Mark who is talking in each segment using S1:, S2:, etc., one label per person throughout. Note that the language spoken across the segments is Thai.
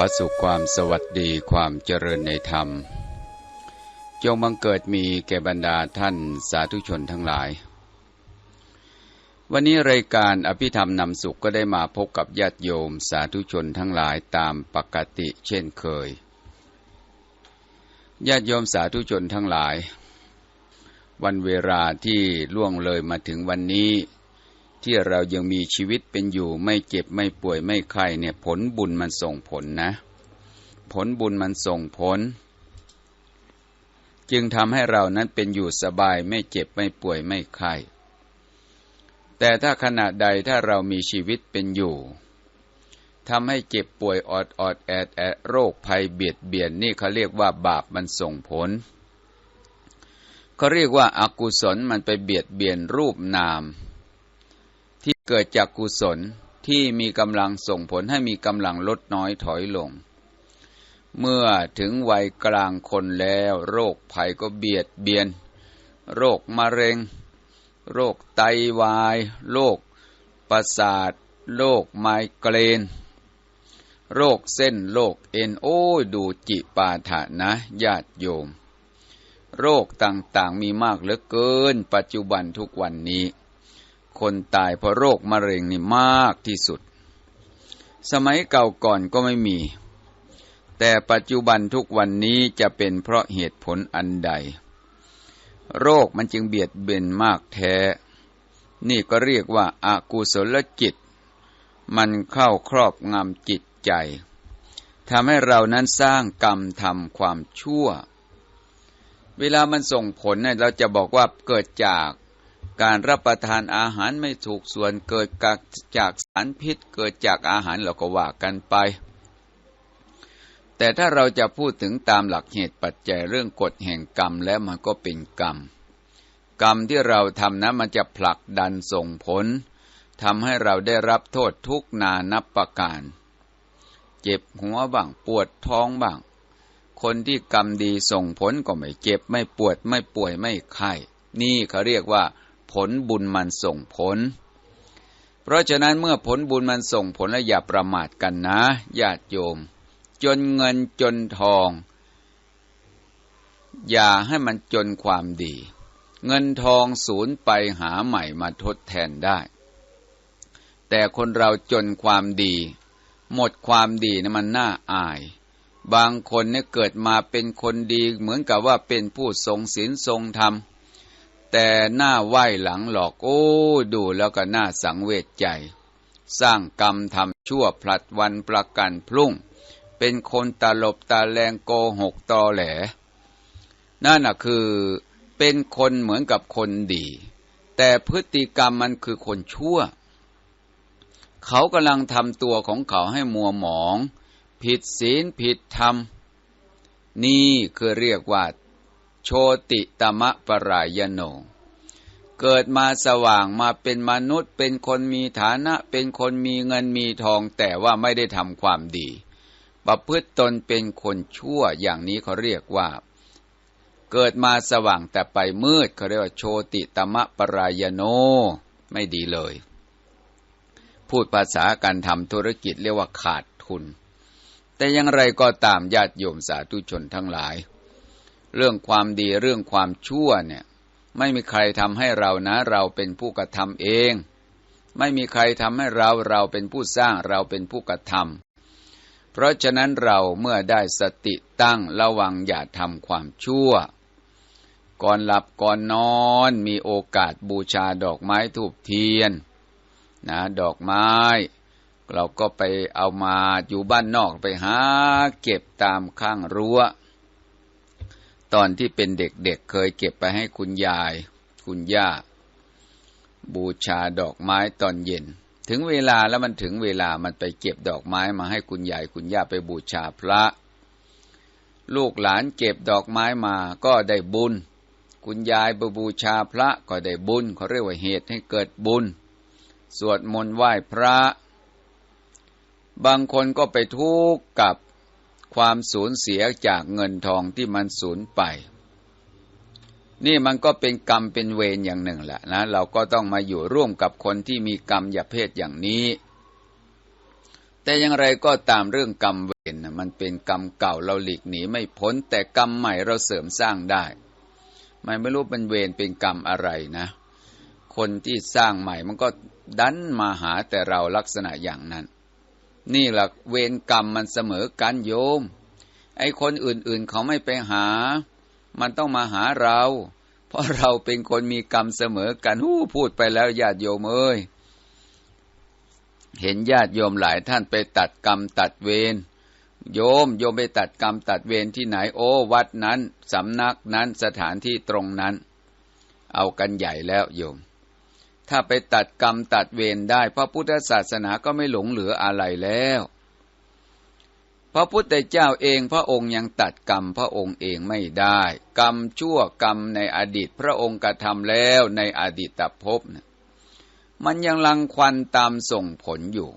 S1: พระสุขความสวัสดีความเจริญในธรรม จงบังเกิดมีแก่บรรดาท่านสาธุชนทั้งหลาย วันนี้รายการอภิธรรมนำสุขก็ได้มาพบกับญาติโยมสาธุชนทั้งหลายตามปกติเช่นเคย ญาติโยมสาธุชนทั้งหลาย วันเวลาที่ล่วงเลยมาถึงวันนี้ ที่เรายังมีชีวิตเป็นอยู่ไม่เจ็บไม่ป่วยไม่ไข้เนี่ยผลบุญมันส่งผลนะ ผลบุญมันส่งผล จึงทำให้เรานั้นเป็นอยู่สบายไม่เจ็บไม่ป่วยไม่ไข้แต่ถ้าขณะใดถ้าเรามีชีวิตเป็นอยู่ทำให้เจ็บป่วยออดออดแอดแอดโรคภัยเบียดเบียนนี่เขาเรียกว่าบาปมันส่งผลเขาเรียกว่าอากุศลมันไปเบียดเบียนรูปนาม ที่เกิดจากกุศลที่มีกำลังส่งผลให้มีกำลังลดน้อยถอยลง เมื่อถึงวัยกลางคนแล้ว โรคภัยก็เบียดเบียน โรคมะเร็ง โรคไตวาย โรคประสาท โรคไมเกรน โรคเส้นโรคเอ็นโอ้ดูจิปาถะนะญาติโยม โรคต่างๆมีมากเหลือเกิน ปัจจุบันทุกวันนี้ คนตายเพราะโรคมะเร็งนี่มากที่สุด สมัยเก่าก่อนก็ไม่มี แต่ปัจจุบันทุกวันนี้จะเป็นเพราะเหตุผลอันใด โรคมันจึงเบียดเบียนมากแท้ นี่ก็เรียกว่าอากุศลจิต มันเข้าครอบงำจิตใจทำให้เรานั้นสร้างกรรมทำความชั่ว เวลามันส่งผลเนี่ยเราจะบอกว่าเกิดจาก การรับประทานอาหารไม่ถูกส่วนเกิดจากสารพิษเกิดจากอาหารเราก็ว่ากันไป แต่ถ้าเราจะพูดถึงตามหลักเหตุปัจจัยเรื่องกฎแห่งกรรมแล้วมันก็เป็นกรรม กรรมที่เราทำนั้นมันจะผลักดันส่งผลทำให้เราได้รับโทษทุกนานับประการ เจ็บหัวบ้างปวดท้องบ้าง คนที่กรรมดีส่งผลก็ไม่เจ็บไม่ปวดไม่ป่วยไม่ไข้ นี่เขาเรียกว่า ผลบุญมันส่งผล เพราะฉะนั้นเมื่อผลบุญมันส่งผลแล้วอย่าประมาทกันนะญาติโยม จนเงินจนทอง อย่าให้มันจนความดี เงินทองสูญไปหาใหม่มาทดแทนได้ แต่คนเราจนความดี หมดความดีนะมันน่าอายบางคนเนี่ยเกิดมาเป็นคนดีเหมือนกับว่าเป็นผู้ทรงศีลทรงธรรม แต่หน้าไหวหลังหลอกโอ้ดูแล้วก็น่าสังเวชใจ สร้างกรรมทำชั่วพลัดวันประกันพรุ่ง เป็นคนตลบตาแรงโกหกตอแหล นั่นน่ะคือเป็นคนเหมือนกับคนดี แต่พฤติกรรมมันคือคนชั่ว เขากำลังทำตัวของเขาให้มัวหมอง ผิดศีลผิดธรรม นี่คือเรียกว่า โชติตมะปรายโน เกิดมาสว่างมาเป็นมนุษย์ เป็นคนมีฐานะ เป็นคนมีเงินมีทองแต่ว่าไม่ได้ทำความดี ประพฤติตนเป็นคนชั่วอย่างนี้เขาเรียกว่า เกิดมาสว่างแต่ไปมืดเขาเรียกว่าโชติตมะปรายโน ไม่ดีเลย พูดภาษาการทำธุรกิจเรียกว่าขาดทุน แต่อย่างไรก็ตามญาติโยมสาธุชนทั้งหลาย เรื่องความดีเรื่องความชั่วเนี่ย ไม่มีใครทำให้เรานะ เราเป็นผู้กระทำเอง ไม่มีใครทำให้เราเราเป็นผู้สร้างเราเป็นผู้กระทำเพราะฉะนั้นเราเมื่อได้สติตั้งระวังอย่าทำความชั่ว ก่อนหลับก่อนนอนมีโอกาสบูชาดอกไม้ทูบเทียน นะดอกไม้ เราก็ไปเอามาอยู่บ้านนอกไปหาเก็บตามข้างรั้ว ตอนที่เป็นเด็กๆเเคยเก็บไปให้คุณยาย คุณย่า บูชาดอกไม้ตอนเย็น ถึงเวลาแล้วมันถึงเวลามันไปเก็บดอกไม้มาให้คุณยายคุณย่าไปบูชาพระ ลูกหลานเก็บดอกไม้มาก็ได้บุญ คุณยายไปบูชาพระก็ได้บุญเขาเรียกว่าเหตุให้เกิดบุญ สวดมนต์ไหว้พระ บางคนก็ไปทุกข์กับ ความสูญเสียจากเงินทองที่มันสูญไป นี่มันก็เป็นกรรมเป็นเวรอย่างหนึ่งแหละนะเราก็ต้องมาอยู่ร่วมกับคนที่มีกรรมอย่าเพศอย่างนี้ แต่อย่างไรก็ตามเรื่องกรรมเวรนะมันเป็นกรรมเก่าเราหลีกหนีไม่พ้น แต่กรรมใหม่เราเสริมสร้างได้ไม่ไม่รู้เป็นเวรเป็นกรรมอะไรนะ คนที่สร้างใหม่มันก็ดันมาหาแต่เราลักษณะอย่างนั้น นี่แหละเวรกรรมมันเสมอกันโยม ไอ้คนอื่นๆเขาไม่ไปหา มันต้องมาหาเรา เพราะเราเป็นคนมีกรรมเสมอกันหู้พูดไปแล้วญาติโยมเอ้ยเห็นญาติโยมหลายท่านไปตัดกรรมตัดเวรโยมโยมไปตัดกรรมตัดเวรที่ไหนโอ้วัดนั้น สำนักนั้นสถานที่ตรงนั้น เอากันใหญ่แล้วโยม ถ้าไปตัดกรรมตัดเวรได้ พระพุทธศาสนาก็ไม่หลงเหลืออะไรแล้ว พระพุทธเจ้าเองพระองค์ยังตัดกรรมพระองค์เองไม่ได้ กรรมชั่วกรรมในอดีตพระองค์กระทำแล้วในอดีตภพนะมันยังลังควันตามส่งผลอยู่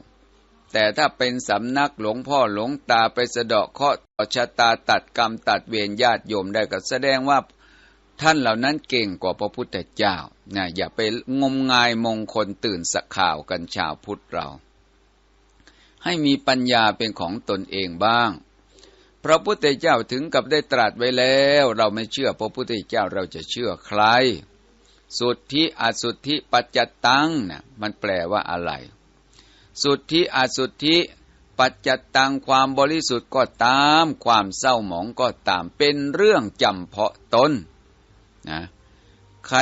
S1: แต่ถ้าเป็นสำนักหลวงพ่อหลวงตาไปสะเดาะเคาะต่อชะตาตัดกรรมตัดเวรญาติโยมได้ก็แสดงว่า ท่านเหล่านั้นเก่งกว่าพระพุทธเจ้านะอย่าไปงมงายมงคลตื่นสักข่าวกันชาวพุทธเรา ให้มีปัญญาเป็นของตนเองบ้าง พระพุทธเจ้าถึงกับได้ตรัสไว้แล้ว เราไม่เชื่อพระพุทธเจ้าเราจะเชื่อใคร สุทธิอสุทธิปัจจตังนะมันแปลว่าอะไร สุทธิอสุทธิปัจจตังความบริสุทธิ์ก็ตาม ความเศร้าหมองก็ตามเป็นเรื่องจำเพาะตน นะใคร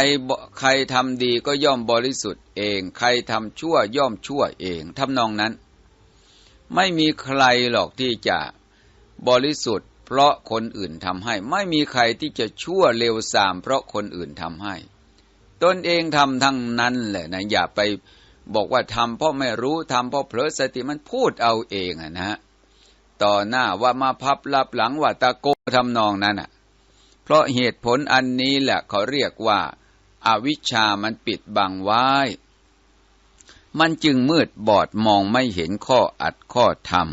S1: ใครทำดีก็ย่อมบริสุทธิ์เอง ใครทำชั่วย่อมชั่วเองทำนองนั้น ไม่มีใครหรอกที่จะบริสุทธิ์ เพราะคนอื่นทำให้ ไม่มีใครที่จะชั่วเร็วสาม เพราะคนอื่นทำให้ ตนเองทำทั้งนั้นแหละนะอย่าไปบอกว่าทำเพราะไม่รู้ทำเพราะเผลอสติมันพูดเอาเองอะนะต่อหน้าว่ามาพับลับหลังว่าตะโกทำนองนั้นอะ เพราะเหตุผลอันนี้แหละเขาเรียกว่าอาวิชชามันปิดบังไว้ มันจึงมืดบอดมองไม่เห็นข้ออัดข้อธรรม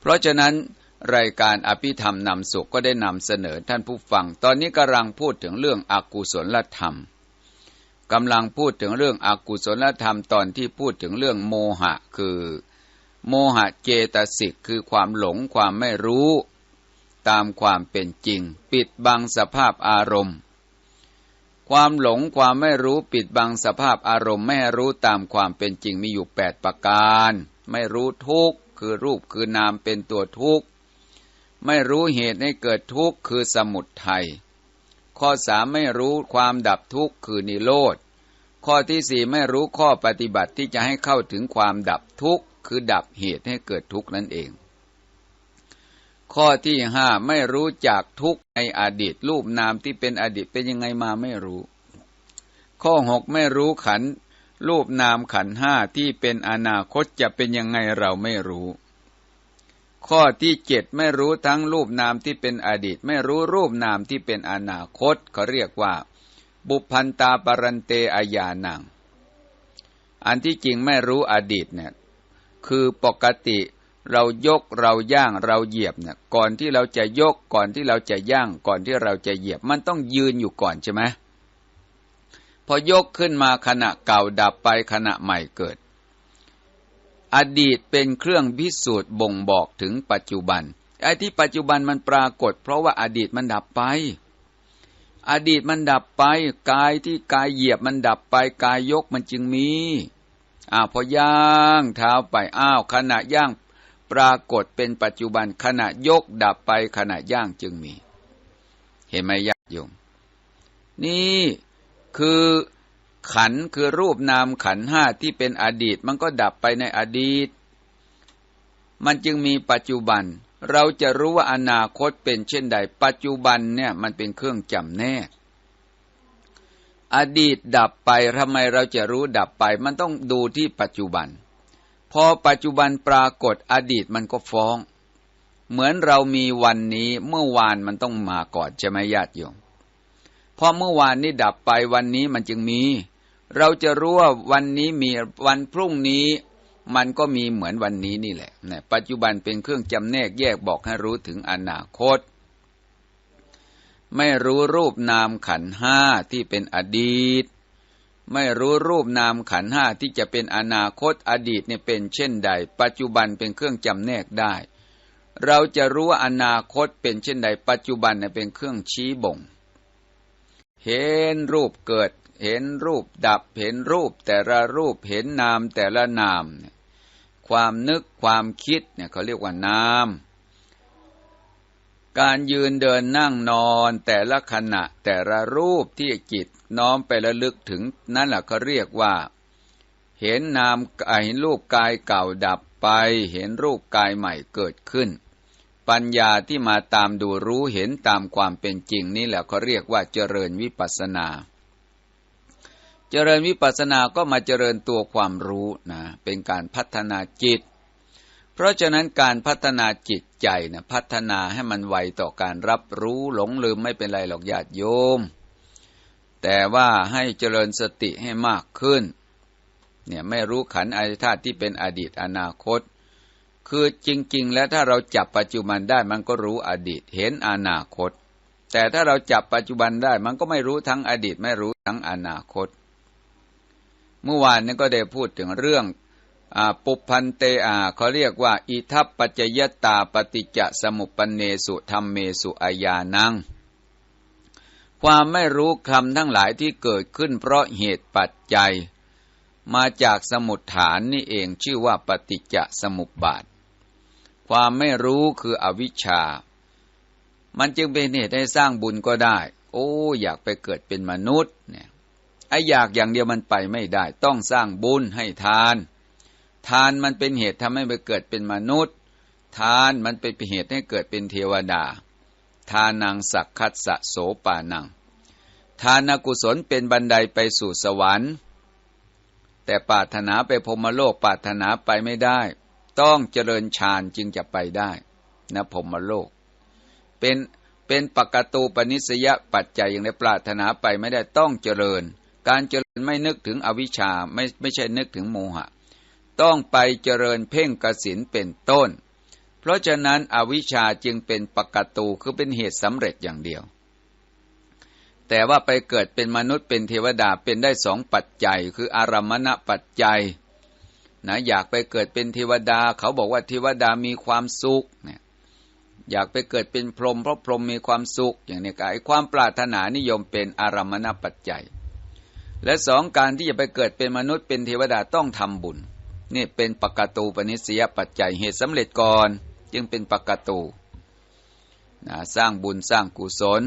S1: เพราะฉะนั้นรายการอภิธรรมนำสุขก็ได้นำเสนอท่านผู้ฟัง ตอนนี้กำลังพูดถึงเรื่องอกุศลธรรมกำลังพูดถึงเรื่องอกุศลธรรมตอนที่พูดถึงเรื่องโมหะคือ โมหะเจตสิกคือความหลงความไม่รู้ ตามความเป็นจริง ปิดบังสภาพอารมณ์ ความหลงความไม่รู้ปิดบังสภาพอารมณ์ไม่รู้ตามความเป็นจริงมีอยู่แปดประการ ไม่รู้ทุกข์คือรูปคือนามเป็นตัวทุกข์ ไม่รู้เหตุให้เกิดทุกข์คือสมุทัยข้อสามไม่รู้ความดับทุกข์คือนิโรธ ข้อที่สี่ไม่รู้ข้อปฏิบัติที่จะให้เข้าถึงความดับทุกข์ คือดับเหตุให้เกิดทุกข์นั่นเอง ข้อที่ห้าไม่รู้จากทุกในอดีต รูปนามที่เป็นอดีตเป็นยังไงมาไม่รู้ ข้อหกไม่รู้ขัน รูปนามขันห้าที่เป็นอนาคตจะเป็นยังไงเราไม่รู้ ข้อที่เจ็ดไม่รู้ทั้งรูปนามที่เป็นอดีต ไม่รู้รูปนามที่เป็นอนาคตเขาเรียกว่า บุพันตาปรันเตอายานังอันที่จริงไม่รู้อดีตเนี่ยคือปกติ เรายกเราย่างเราเหยียบเนี่ยก่อนที่เราจะยกก่อนที่เราจะย่างก่อนที่เราจะเหยียบ มันต้องยืนอยู่ก่อนใช่ไหมพอยกขึ้นมาขณะเก่าดับไปขณะใหม่เกิด อดีตเป็นเครื่องพิสูจน์บ่งบอกถึงปัจจุบันไอ้ที่ปัจจุบันมันปรากฏ เพราะว่าอดีตมันดับไป อดีตมันดับไป กายที่กายเหยียบมันดับไปกายยกมันจึงมีอ้าวพอย่างเท้าไปอ้าวขณะย่าง ปรากฏเป็นปัจจุบันขณะยกดับไปขณะย่างจึงมี เห็นไหมญาติโยม นี่คือขันคือรูปนามขันห้าที่เป็นอดีต มันก็ดับไปในอดีต มันจึงมีปัจจุบัน เราจะรู้ว่าอนาคตเป็นเช่นใด ปัจจุบันเนี่ยมันเป็นเครื่องจำแนกอดีตดับไปทำไมเราจะรู้ดับไป มันต้องดูที่ปัจจุบัน อปัจจุบันปรากฏอดีตมันก็ฟ้อง เหมือนเรามีวันนี้เมื่อวานมันต้องมาก่อนใช่ไหมญาติโยมพอเมื่อวานนี้ดับไปวันนี้มันจึงมี เราจะรู้ว่าวันนี้มีวันพรุ่งนี้ มันก็มีเหมือนวันนี้นี่แหละนะปัจจุบันเป็นเครื่องจำแนกแยกบอกให้รู้ถึงอนาคต ไม่รู้รูปนามขันห้าที่เป็นอดีต ไม่รู้รูปนามขันห้าที่จะเป็นอนาคตอดีตเนี่ยเป็นเช่นใด ปัจจุบันเป็นเครื่องจำแนกได้ เราจะรู้ว่าอนาคตเป็นเช่นใด ปัจจุบันเนี่ยเป็นเครื่องชี้บ่ง เห็นรูปเกิด เห็นรูปดับ เห็นรูปแต่ละรูปเห็นนามแต่ละนาม ความนึกความคิดเนี่ยเขาเรียกว่านาม การยืนเดินนั่งนอนแต่ละขณะแต่ละรูปที่จิตน้อมไประลึกถึงนั่นแหละเขาเรียกว่า เห็นนามเห็นรูปกายเก่าดับไป เห็นรูปกายใหม่เกิดขึ้น ปัญญาที่มาตามดูรู้เห็นตามความเป็นจริงนี่แหละเขาเรียกว่าเจริญวิปัสนา เจริญวิปัสนาก็มาเจริญตัวความรู้นะเป็นการพัฒนาจิต เพราะฉะนั้นการพัฒนาจิตใจนะพัฒนาให้มันไวต่อการรับรู้หลงลืมไม่เป็นไรหรอกญาติโยม แต่ว่าให้เจริญสติให้มากขึ้น เนี่ยไม่รู้ขันอายธาตุที่เป็นอดีตอนาคต คือจริง ๆ แล้วถ้าเราจับปัจจุบันได้มันก็รู้อดีตเห็นอนาคต แต่ถ้าเราจับปัจจุบันได้มันก็ไม่รู้ทั้งอดีตไม่รู้ทั้งอนาคต เมื่อวานนี้ก็ได้พูดถึงเรื่อง ปุพันเตอาเขาเรียกว่า อิทัปปัจจยตาปฏิจจสมุปเนสุธรรมเมสุอายานัง ความไม่รู้คำทั้งหลายที่เกิดขึ้นเพราะเหตุปัจจัย มาจากสมุดฐานนี่เองชื่อว่าปฏิจจสมุปบาท ความไม่รู้คืออวิชชา มันจึงเป็นเหตุให้สร้างบุญก็ได้ โอ้ อยากไปเกิดเป็นมนุษย์เนี่ยไออยากอย่างเดียวมันไปไม่ได้ ต้องสร้างบุญให้ทาน ทานมันเป็นเหตุทำให้ไปเกิดเป็นมนุษย์ ทานมันเป็นเหตุให้เกิดเป็นเทวดา ทานังสักคัสสะโสปานัง ทานกุศลเป็นบันไดไปสู่สวรรค์ แต่ปาถนาไปพรมโลกปาถนาไปไม่ได้ ต้องเจริญฌานจึงจะไปได้นะพรมโลก เป็นเป็นปกตูปนิสยปัจจัยอย่างในปรารถนาไปไม่ได้ต้องเจริญ การเจริญไม่นึกถึงอวิชชาไม่ไม่ใช่นึกถึงโมหะ ต้องไปเจริญเพ่งกสินเป็นต้น เพราะฉะนั้นอวิชชาจึงเป็นปกตูคือเป็นเหตุสำเร็จอย่างเดียว แต่ว่าไปเกิดเป็นมนุษย์เป็นเทวดาเป็นได้สองปัจจัย คืออารมณปัจจัยนะอยากไปเกิดเป็นเทวดา เขาบอกว่าเทวดามีความสุขเนี่ยอยากไปเกิดเป็นพรหมเพราะพรหมมีความสุขอย่างนี้ไอ้ความปรารถนานิยมเป็นอารมณปัจจัย และสองการที่จะไปเกิดเป็นมนุษย์เป็นเทวดาต้องทำบุญ นี่เป็นปกตูปนิสยปัจจัยเหตุสำเร็จก่อน จึงเป็นปกตูนะสร้างบุญสร้างกุศล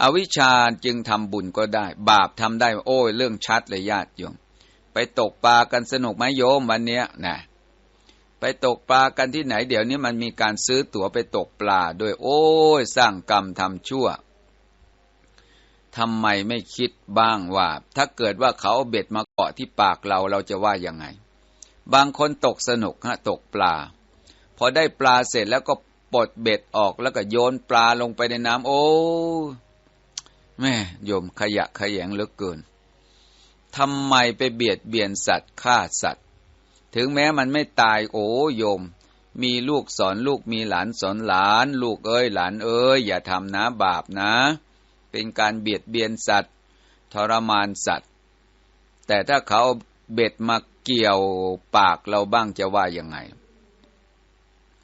S1: อวิชชาจึงทำบุญก็ได้ บาปทำได้โอ้ยเรื่องชัดเลยญาติโยม ไปตกปลากันสนุกไหมโยมวันเนี้ยนะไปตกปลากันที่ไหนเดี๋ยวนี้มันมีการซื้อตั๋วไปตกปลาโดยโอ้ยสร้างกรรมทำชั่วทำไมไม่คิดบ้างว่า ถ้าเกิดว่าเขาเบ็ดมาเกาะที่ปากเราเราจะว่ายังไง บางคนตกสนุกฮะตกปลา พอได้ปลาเสร็จแล้วก็ปลดเบ็ดออกแล้วก็โยนปลาลงไปในน้ำโอ้แม่โยมขยะขยงเหลือเกินทำไมไปเบียดเบียนสัตว์ฆ่าสัตว์ ถึงแม้มันไม่ตายโอ้โยม มีลูกสอนลูกมีหลานสอนหลาน ลูกเอ้ยหลานเอ้ยอย่าทำนะบาปนะ เป็นการเบียดเบียนสัตว์ ทรมานสัตว์ แต่ถ้าเขาเบ็ดมา เกี่ยวปากเราบ้างจะว่ายังไง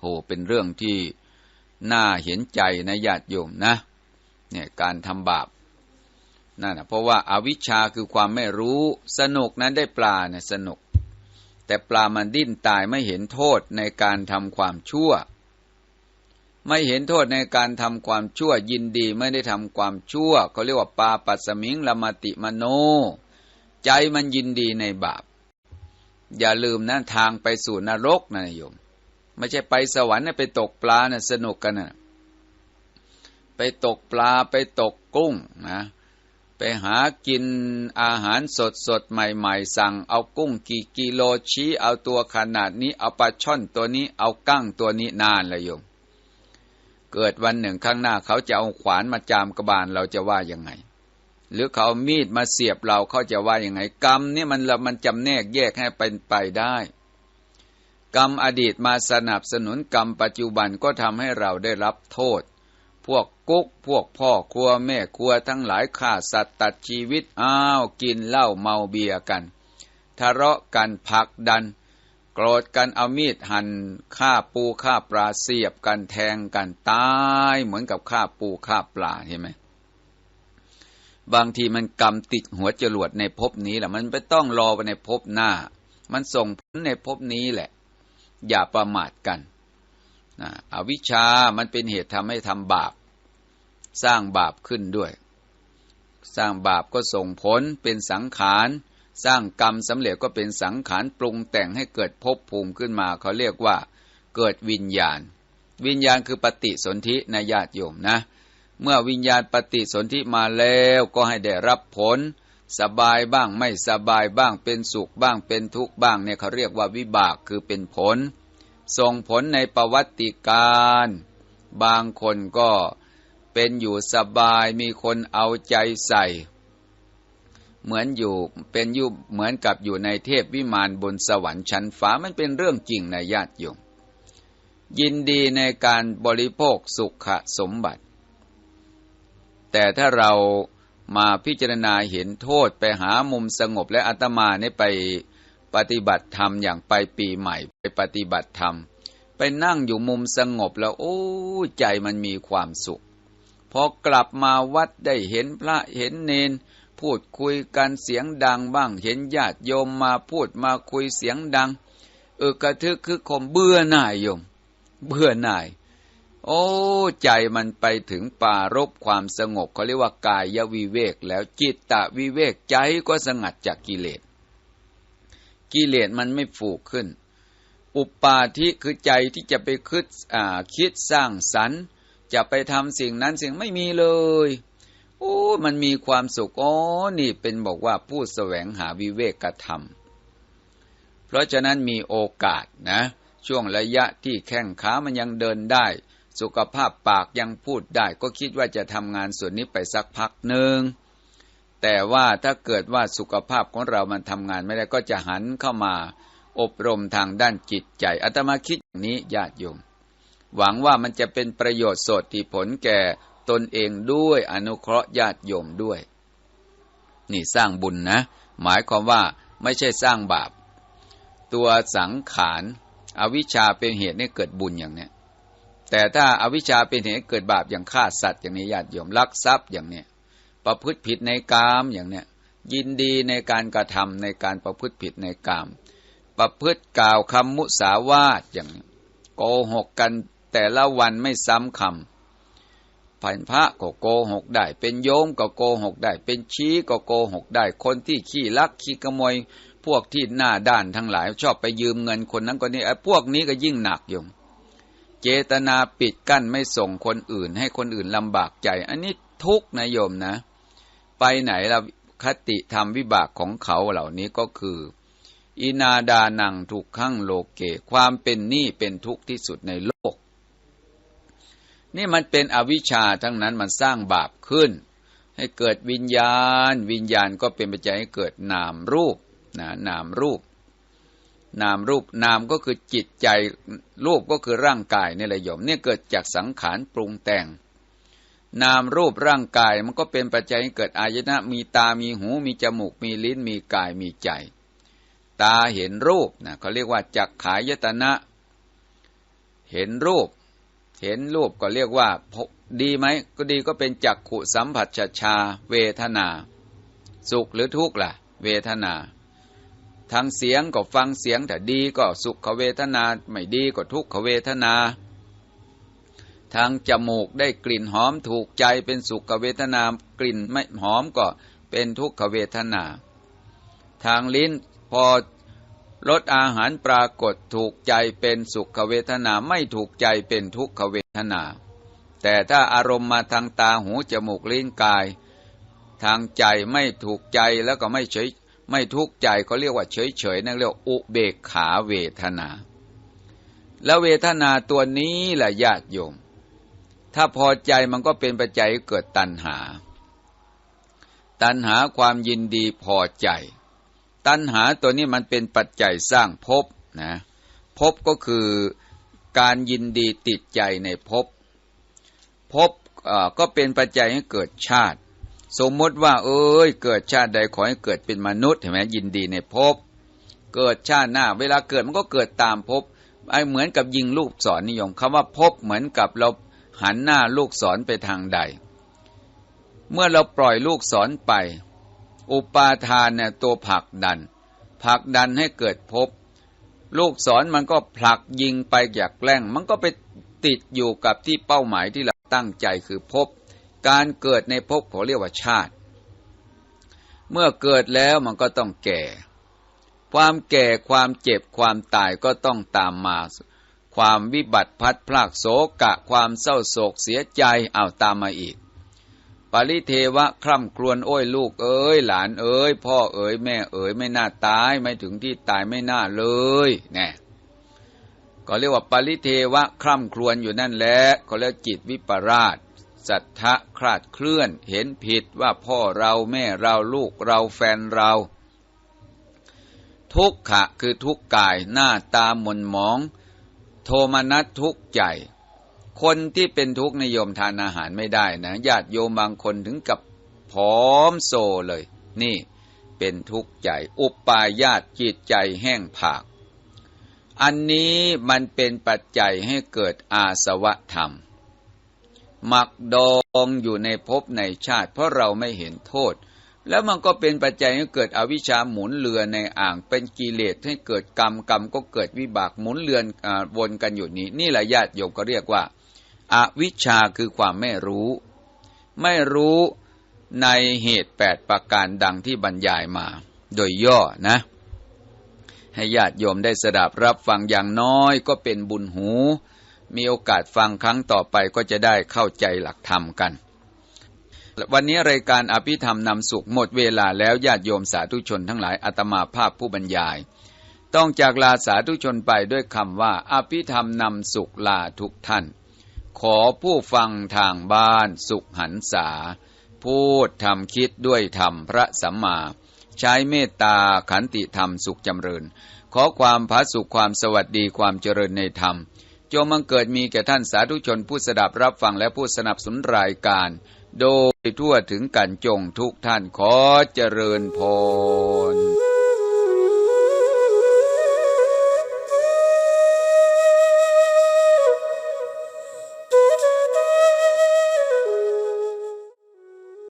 S1: โหเป็นเรื่องที่น่าเห็นใจนะญาติโยมนะ เนี่ยการทำบาปนั่นนะเพราะว่าอาวิชชาคือความไม่รู้สนุกนั้นได้ปลาเนี่ยสนุก แต่ปลามันดิ้นตายไม่เห็นโทษในการทำความชั่ว ไม่เห็นโทษในการทำความชั่วยินดีไม่ได้ทำความชั่วเขาเรียกว่าปาปัสมิงละมติมโน ใจมันยินดีในบาป อย่าลืมนะทางไปสู่นรกนะโยม ไม่ใช่ไปสวรรค์นะไปตกปลานะสนุกกันนะไปตกปลาไปตกกุ้งนะไปหากินอาหารสดสดใหม่ๆ สั่งเอากุ้งกี่กิโลชี้เอาตัวขนาดนี้เอาปลาช่อนตัวนี้เอากั้งตัวนี้นานเลยโยม เกิดวันหนึ่งข้างหน้าเขาจะเอาขวานมาจามกระบาลเราจะว่ายังไง หรือเขามีดมาเสียบเราเขาจะว่าอย่างไง กรรมนี่มันเรามันจำแนกแยกให้เป็นไปได้ กรรมอดีตมาสนับสนุนกรรมปัจจุบันก็ทำให้เราได้รับโทษ พวกกุ๊กพวกพ่อครัวแม่ครัวทั้งหลายฆ่าสัตว์ตัดชีวิตอ้าวกินเหล้าเมาเบียกันทะเลาะกันผักดัน โกรธกันเอามีดหั่นฆ่าปูฆ่าปลาเสียบกันแทงกันตายเหมือนกับฆ่าปูฆ่าปลาเห็นไหม บางทีมันกรรมติดหัวจรวดในภพนี้แหละมันไม่ต้องรอไปในภพหน้า มันส่งผลในภพนี้แหละ อย่าประมาทกันนะอวิชชามันเป็นเหตุทำให้ทำบาป สร้างบาปขึ้นด้วย สร้างบาปก็ส่งผลเป็นสังขารสร้างกรรมสำเร็จก็เป็นสังขารปรุงแต่งให้เกิดภพภูมิขึ้นมา เขาเรียกว่า เกิดวิญญาณ วิญญาณคือปฏิสนธิในญาติโยมนะ เมื่อวิญญาณปฏิสนธิมาแล้วก็ให้ได้รับผล สบายบ้างไม่สบายบ้างเป็นสุขบ้างเป็นทุกข์บ้างเนี่ยเขาเรียกว่าวิบากคือเป็นผล ส่งผลในประวัติการ บางคนก็เป็นอยู่สบายมีคนเอาใจใส่ เหมือนอยู่เป็นอยู่เหมือนกับอยู่ในเทพวิมานบนสวรรค์ชั้นฟ้ามันเป็นเรื่องจริงในญาติโยมยินดีในการบริโภคสุขสมบัติ แต่ถ้าเรามาพิจารณาเห็นโทษไปหามุมสงบและอาตมาเนี่ยไปปฏิบัติธรรมอย่างไปปีใหม่ ไปปฏิบัติธรรม ไปนั่งอยู่มุมสงบแล้ว โอ้ใจมันมีความสุขพอกลับมาวัดได้เห็นพระเห็นเนน พูดคุยกันเสียงดังบ้างเห็นญาติโยมมาพูดมาคุยเสียงดังเออกระทึกคือคมเบื่อหน่ายโยม เบื่อหน่าย โอ้ใจมันไปถึงป่ารบความสงบเขาเรียกว่ากายวิเวกแล้วจิตตะวิเวกใจก็สงัดจากกิเลส กิเลสมันไม่ฝูกขึ้น อุปาทิคือใจที่จะไปคิดคิดสร้างสรรค์ จะไปทำสิ่งนั้นสิ่งไม่มีเลย โอ้มันมีความสุขอ๋อนี่เป็นบอกว่าผู้แสวงหาวิเวกกระทำเพราะฉะนั้นมีโอกาสนะ ช่วงระยะที่แข้งขามันยังเดินได้ สุขภาพปากยังพูดได้ก็คิดว่าจะทำงานส่วนนี้ไปสักพักหนึ่งแต่ว่าถ้าเกิดว่าสุขภาพของเรามันทำงานไม่ได้ก็จะหันเข้ามาอบรมทางด้านจิตใจอาตมาคิดอย่างนี้ญาติโยมหวังว่ามันจะเป็นประโยชน์สดที่ผลแก่ตนเองด้วยอนุเคราะห์ญาติโยมด้วย นี่สร้างบุญนะ หมายความว่าไม่ใช่สร้างบาป ตัวสังขารอาวิชชาเป็นเหตุให้เกิดบุญอย่างนี้ แต่ถ้าอาวิชชาเป็นเหตุเกิดบาปอย่างฆ่าสัตว์อย่างนี้ญาติโยมลักทรัพย์อย่างเนี้ยประพฤติผิดในกามอย่างเนี้ยยินดีในการกระทำในการประพฤติผิดในกาม ประพฤติกล่าวคำมุสาวาทอย่างนี้โกหกกันแต่ละวันไม่ซ้ำคำผ่นพระก็โกหกได้ เป็นโยมก็โกหกได้ เป็นชี้ก็โกหกได้ คนที่ขี้ลักขี้ขโมยพวกที่หน้าด้านทั้งหลาย ชอบไปยืมเงินคนนั้นคนนี้ไอ้พวกนี้ก็ยิ่งหนักโยม เจตนาปิดกั้นไม่ส่งคนอื่น ให้คนอื่นลำบากใจ อันนี้ทุกนะโยมนะ ไปไหนละคติธรรมวิบากของเขาเหล่านี้ก็คือ อินาดานังทุกขั้งโลเก ความเป็นหนี้เป็นทุกข์ที่สุดในโลก นี่มันเป็นอวิชชาทั้งนั้นมันสร้างบาปขึ้น ให้เกิดวิญญาณ วิญญาณก็เป็นปัจจัยให้เกิดนามรูปนะนามรูป นามรูปนามก็คือจิตใจรูปก็คือร่างกายนี่แหละโยมเนี่ยเกิดจากสังขารปรุงแต่ง นามรูปร่างกายมันก็เป็นปัจจัยให้เกิดอายนะมีตามีหูมีจมูกมีลิ้นมีกายมีใจ ตาเห็นรูปนะเขาเรียกว่าจักขายตนะ เห็นรูป เห็นรูปก็เรียกว่าดีไหมก็ดีก็เป็นจักขุสัมผัสชาเวทนา สุขหรือทุกข์ล่ะ เวทนา ทางเสียงก็ฟังเสียงแต่ดีก็สุขเวทนาไม่ดีก็ทุกขเวทนา ทางจมูกได้กลิ่นหอมถูกใจเป็นสุขเวทนากลิ่นไม่หอมก็เป็นทุกขเวทนา ทางลิ้นพอรสอาหารปรากฏถูกใจเป็นสุขเวทนาไม่ถูกใจเป็นทุกขเวทนา แต่ถ้าอารมณ์มาทางตาหูจมูกลิ้นกาย ทางใจไม่ถูกใจแล้วก็ไม่เฉย ไม่ทุกข์ใจก็เรียกว่าเฉยๆนั่นเรียกอุเบกขาเวทนา แล้วเวทนาตัวนี้แหละญาติโยม ถ้าพอใจมันก็เป็นปัจจัยเกิดตัณหา ตัณหาความยินดีพอใจ ตัณหาตัวนี้มันเป็นปัจจัยสร้างภพนะภพก็คือการยินดีติดใจในภพภพก็เป็นปัจจัยให้เกิดชาติ สมมติว่า เอ้ย เกิดชาติใดขอให้เกิดเป็นมนุษย์เห็นไหมยินดีในภพเกิดชาติหน้า เวลาเกิดมันก็เกิดตามภพไอเหมือนกับยิงลูกศรนิยมคำว่าภพเหมือนกับเราหันหน้าลูกศรไปทางใด เมื่อเราปล่อยลูกศรไป อุปาทานเนี่ยตัวผลักดันผลักดันให้เกิดภพลูกศรมันก็ผลักยิงไปอยากแกล้ง มันก็ไปติดอยู่กับที่เป้าหมายที่เราตั้งใจคือภพ การเกิดในภพเขาเรียกว่าชาติ เมื่อเกิดแล้วมันก็ต้องแก่ ความแก่ความเจ็บความตายก็ต้องตามมา ความวิบัติพัดพลากโศกะความเศร้าโศกเสียใจเอาตามมาอีกปริเทวะคร่ำครวญโอ้ยลูกเอ้ยหลานเอ้ยพ่อเอ้ยแม่เอ้ยไม่น่าตายไม่ถึงที่ตายไม่น่าเลยแน่ก็เรียกว่าปริเทวะคร่ำครวญอยู่นั่นแหละก็เรียกจิตวิปราช สัทธะคลาดเคลื่อน เห็นผิดว่าพ่อเราแม่เราลูกเราแฟนเรา ทุกขะคือทุกกายหน้าตาหม่นหมอง โทมนัสทุกข์ใจ คนที่เป็นทุกข์นิยมทานอาหารไม่ได้นะญาติโยมบางคนถึงกับผอมโซเลย นี่เป็นทุกข์ใจ อุปายาตจิตใจแห้งผาก อันนี้มันเป็นปัจจัยให้เกิดอาสวะธรรม หมักดองอยู่ในภพในชาติ เพราะเราไม่เห็นโทษ แล้วมันก็เป็นปัจจัยให้เกิดอวิชชาหมุนเรือในอ่างเป็นกิเลสให้เกิดกรรมกรรมก็เกิดวิบากหมุนเรือนอวนกันอยู่นี้ นี่แหละญาติโยมก็เรียกว่าอาวิชชาคือความไม่รู้ ไม่รู้ในเหตุแปดประการดังที่บรรยายมา โดยย่อนะ ให้ญาติโยมได้สดับรับฟังอย่างน้อยก็เป็นบุญหู มีโอกาสฟังครั้งต่อไปก็จะได้เข้าใจหลักธรรมกัน วันนี้รายการอภิธรรมนำสุขหมดเวลาแล้วญาติโยมสาธุชนทั้งหลายอาตมาภาพผู้บรรยาย ต้องจากลาสาธุชนไปด้วยคำว่าอภิธรรมนำสุขลาทุกท่าน ขอผู้ฟังทางบ้านสุขหันษาพูดทำคิดด้วยธรรมพระสัมมา ใช้เมตตาขันติธรรมสุขจำเริญ ขอความผาสุขความสวัสดีความเจริญในธรรม จงมังเกิดมีแก่ท่านสาธุชนผู้สดับรับฟังและผู้สนับสนุนรายการ โดยทั่วถึงกันจงทุกท่านขอเจริญพร